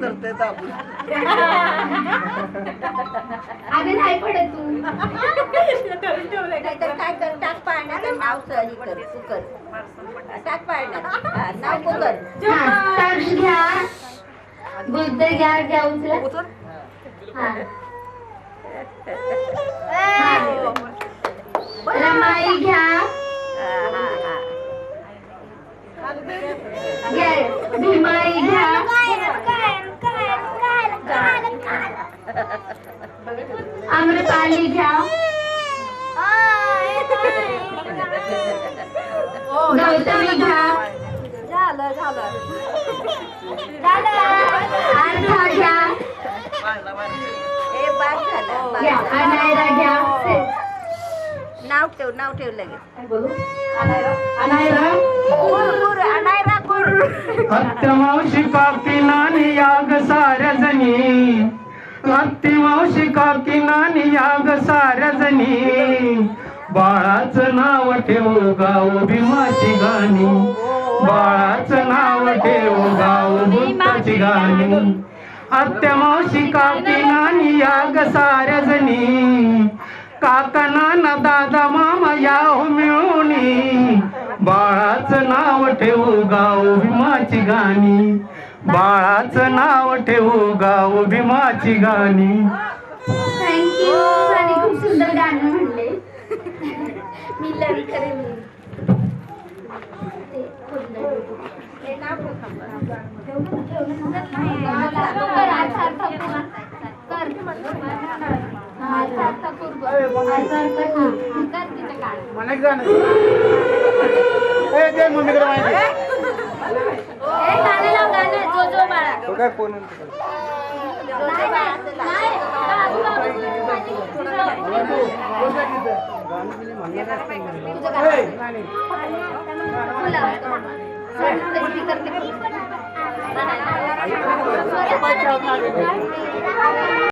धरते दाबून अगं नाही पडत तू. नाहीतर काय कर टाक पाण्यात आणि नाव सही कर कुकर टाक नाव घ्या. बुद्ध घ्या घ्या उचला. हा. हा. रमाई घ्या. भीमाई घ्या. आम्रपाली घ्या. गौतमी घ्या. झालं घ्या. घ्या. अनायरा घ्या. नाव ठेव नाव ठेव लगेच. अनायरा. अनायरा. हत्यमावशी काकी नानी याग साऱ्या जणी हत्यमावशी काकी नानी याग साऱ्या जणी बाळाचं नाव ठेव गाव भीमाची गाणी. बाळाचं नाव ठेव गाव भूताची गाणी. हत्यमावशी काकी नानी याग साऱ्या जणी काका नाना दादा मामा याव मिळून. बाळाचं नाव ठेवू गाव भीमाची गाणी. बाळाचं नाव ठेवू गाव भीमाची गाणी. थँक्यू आणि खूप सुंदर म्हणले. मी करेन. मला गाणं दे मम्मीकडे माहिती ए, गाणं लाव, गाणं. जो, जो बाळा. तो काय फोन नाही,